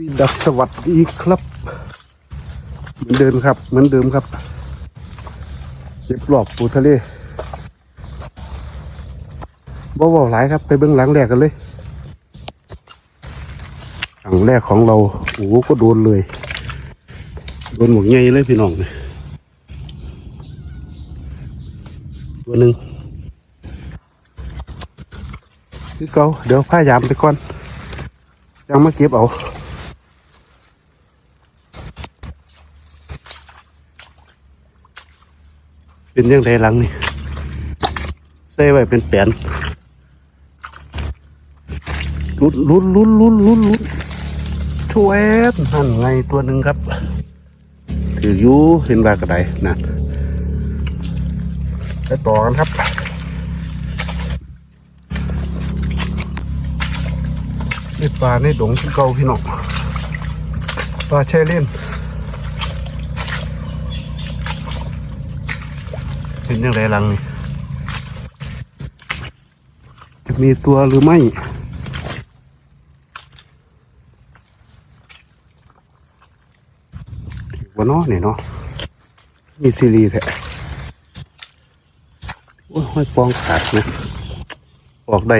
วิดับสวัสดีครับ เหมือนเดิมครับ เหมือนเดิมครับเจ็บหลอบปูทะเลบ่เบาหลายครับ ไปเบื้องหลังแรกกันเลยหลังแรกของเราโอ้โหก็โดนเลย โดนหมวกใหญ่เลยพี่น้องเนี่ยตัวหนึ่งคือเกาเดี๋ยวผ้ายามไปก่อนยังมาเก็บเอา เป็นยังไงหลังนี่ใส่ไว้เป็นแปนลุ้นลุ้นลุ้นลุ้นลุ้นลุ้นช่วยนั่นไงตัวหนึ่งครับ ถืออยู่เห็นว่ากระไดนั่นไปต่อกันครับนี่ปลาในดงที่เก่าพี่น้องปลาแช่เล่น เป็นยังไงลังนี่จะมีตัวหรือไม่ถือว่าเนาะนี่เนาะมีซีรีส์แท้โอ้ยห้อยปองขาดนะออกได้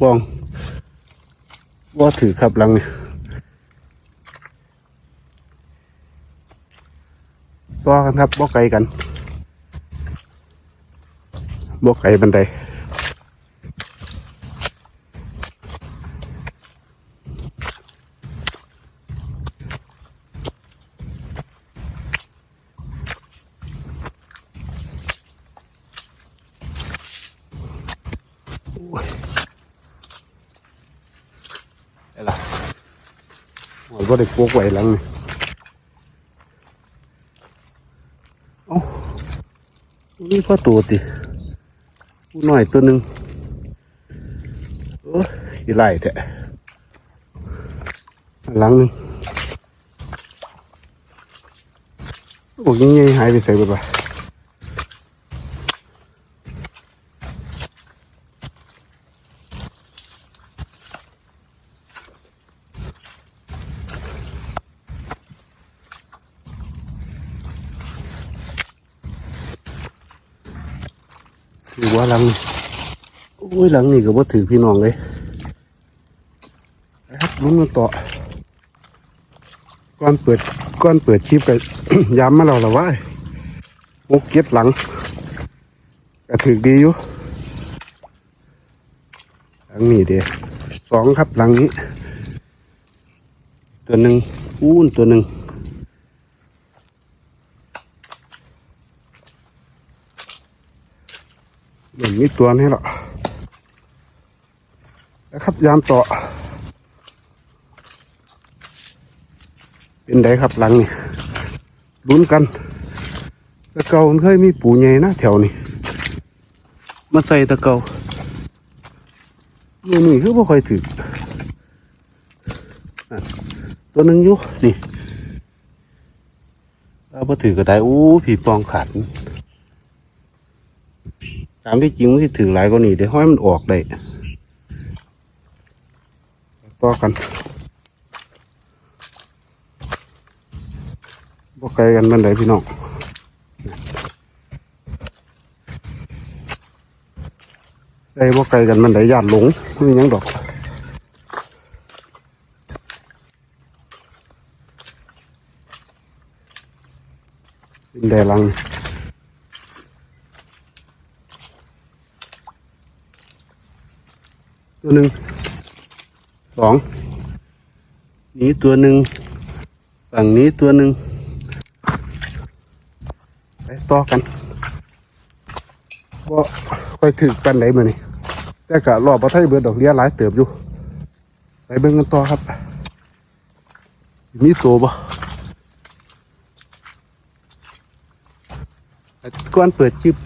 ปองว่าถือครับลังนี่ต่อกันครับบ่ไกลกัน บ่ไกลบันไดอะไรล่ะโอ้ยบ่ได้ปลูกไว้หลังนี่เอ้านี่พ่อตัวติ ผู้น้อยตัวหนึ่งโอ้ยไหลแท้หลังนึงโอกยังไงหายไปใส่ไปปะ ถือว่าหลังนี่โอ้ยหลังนี่ก็บ่ถือพี่น้องเลยครับลุ้นกันต่อก่อนเปิดก่อนเปิดชิปก็ย้ำมาเราละว่าหกเก็ดหลังก็ถือดีอยู่หลังนี้เดียสองครับหลังนี้ ตัวหนึ่งอู้นตัวหนึ่ง หมือนมีตัวนี่หรอแล้วครับยามต่อ เป็นไดครับหลังนี่ลุ้นกันตะเกามันเคยมีปูใหญ่นะแถวนี้มาใส่ตะเกานี่นี่คือบ่ค่อยถือตัวหนึ่งอยู่นี่ถ้าบ่ถือก็ได้อู้ผีปองขาด ตามที่จริงมันสิถือหลายกว่านี้เดี๋ยวห้อยมันออกได้ต่อกันบ่ไกลกันบันไดพี่น้องได้บ่ไกลกันบันไดญาติหลงไม่มียังดอกเป็นแดลัง ตัวหนึ่งสองนี้ตัวหนึ่งฝั่งนี้ตัวหนึ่งไปต่อกันว่าค่อยถือกันไหนมานี่แต่กะรอบประเทศเบิดดอกเลี้ยหลายเติบอยู่ ไปเบิ่งกันต่อครับ มีตัวบ่ก่อนเปิดจิบ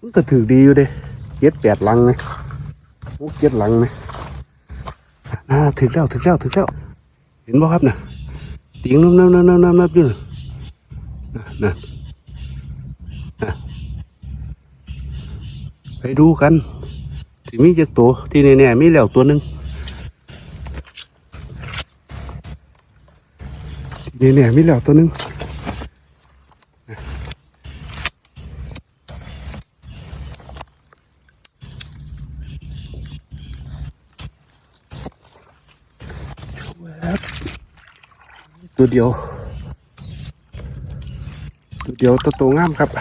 มันก็ถือดีอยู่เด้เจ็ดแปดลังไง หมหกเจ็ดหลังไหมอ่าถึงแล้วถึงแล้วถึงแล้ว เห็นบ่ครับน่ะติงน้ำน้ำน้ำน้ำน้ำน้ำอยู่น่ะน่ะไปดูกันที่มีจักตัวที่แน่ๆมีแล้วตัวหนึ่งนี่เนี่ยมีแล้วตัวหนึ่ง ตัวเดียว ตัวเดียวตัวโตงามครับไป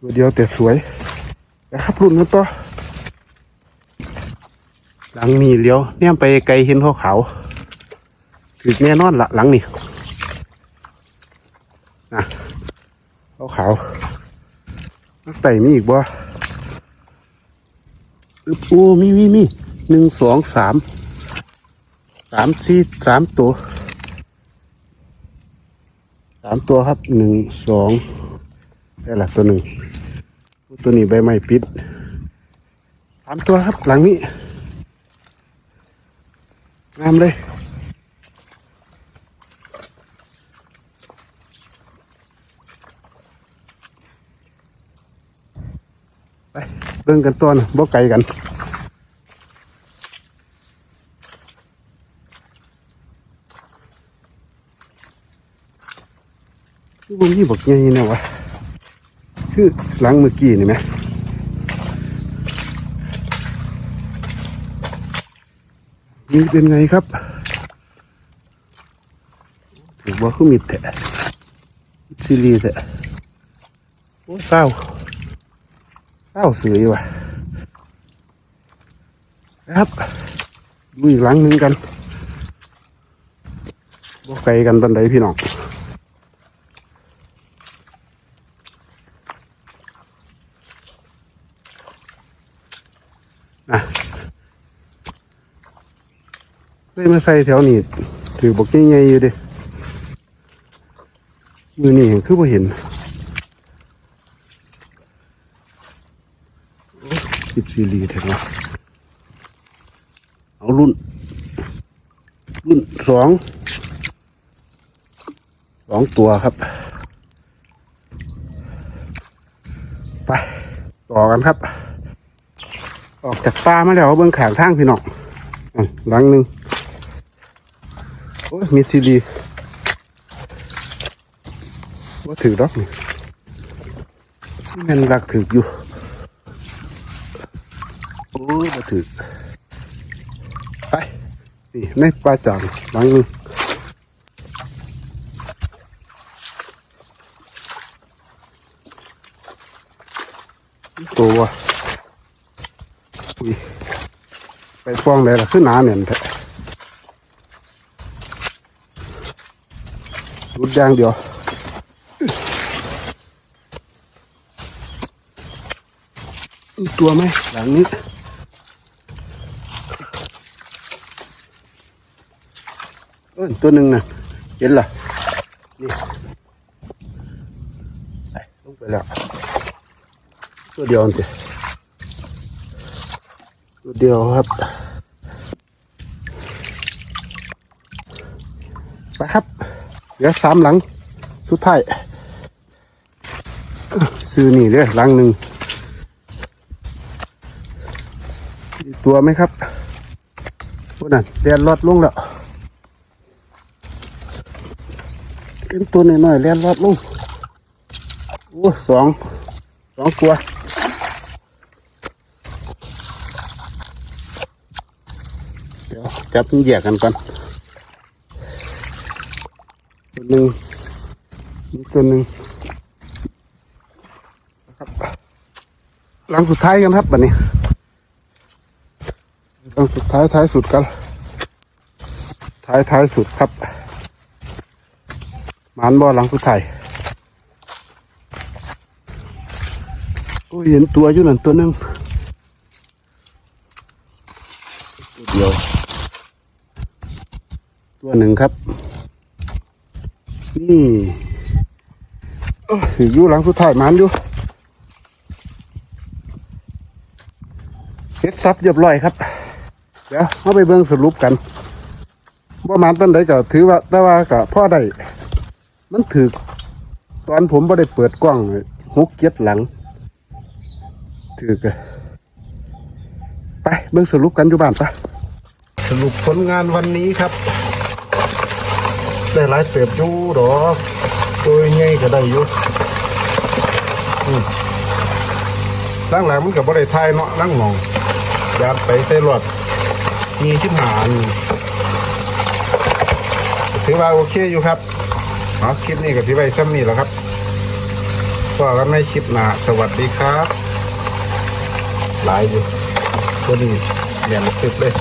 ตัวเดียวแต่สวยนะครับรุ่นกันต่อหลังนี้เลี้ยวเนี่ยไปไกลเห็นขาวขาวๆถือแน่นอนละหลังนี้นะขาวขาวๆนักไต่มีอีกบ่ อึบโอ้มีมีมีหนึ่งสองสามสามสี่สามตัวสามตัวครับหนึ่งสองได้ละตัวหนึ่งตัวนี้ใบไม้ปิดสามตัวครับหลังนี้งามเลยไป เบิ่งกันตัวนะบ่ไกลกันคือบ่มีบักใหญ่นะวะคือหลังเมื่อกี้นี่ไหมนี่เป็นไงครับถือว่าคือมิดแทะมิดซีรีส์แทะโอ้ยเศร้า เศร้าเสือว่ะครับดูอีกหลังหนึ่งกันบ่ไกลกันบันไดพี่น้องนะเลยมาใส่แถวนี้ถือบอกใหญ่ๆอยู่ดิมือนี่เห็นคือบ่เห็น อีลีเถอะนะเอารุ่น รุ่นสองสองตัวครับ ไป ต่อกันครับ ออกจากป่ามาแล้วเบื้องขางทางพี่น้องอะหลังหนึ่งโอ้ยมีซีดีว่าถือดอกนี่แมันรักถืออยู่ โอ้ยมา ถือไปนี่ในป่าจางหลังนึงตัวอุ้ยไปฟ้องเลยล่ะขึ้นหนาเนี่ยนแท้รุดยางเดียวตัวไหมหลังนี้เออ ตัวหนึ่งนะเห็นเหรอนี่ไปลงไปแล้ว ตัวเดียวนี่ตัวเดียวครับไปครับเหลือสามหลังสุดท้ายซื้อนี่เด้อหลังหนึ่งตัวไหมครับพวกนั้นเลียนรอดลงแล้ว เป็นตัวน้อยๆเลียรอดลงโอ้สองสองตัวเดี๋ยวจับมันแยกกันก่อนตัวหนึ่งตัวหนึ่งครับหลังสุดท้ายกันครับบัดนี้หลังสุดท้ายท้ายสุดกันท้ายท้ายสุดครับ มานบ่อหลังสุดท้ายโอ้ยเห็นตัวอยู่นั่นตัวหนึ่งตัวเดียว ตัวหนึ่งครับ นี่เออถืออยู่หลังสุดท้ายมันอยู่เฮ็ดซับเรียบร้อยครับ เดี๋ยวเอาไปเบิ่งสรุปกันว่ามันต้นใดก็ถือว่าแต่ว่าก็พ่อได้ มันถือตอนผมไ่ได้เปิดกล้องหกเจ็ดหลัง ถือกไปเบิ่งสรุปกันอยู่บ้านไปสรุปผลงานวันนี้ครับ ได้หลายเติบอยู่ดอกตัวใหญ่ก็ได้อยู่ล่างหลังมันกับบ่ได้ทายเนาะล่างหมองยาดไปใส่รถมีชิ้นหาอันถือว่าโอเคอยู่ครับ เอาคลิปนี้กับที่ไว้ซ้ำนี่แหละครับก็กันในคลิปหน้าสวัสดีครับ หลายอยู่ตัวนี้เรียนตึกเลย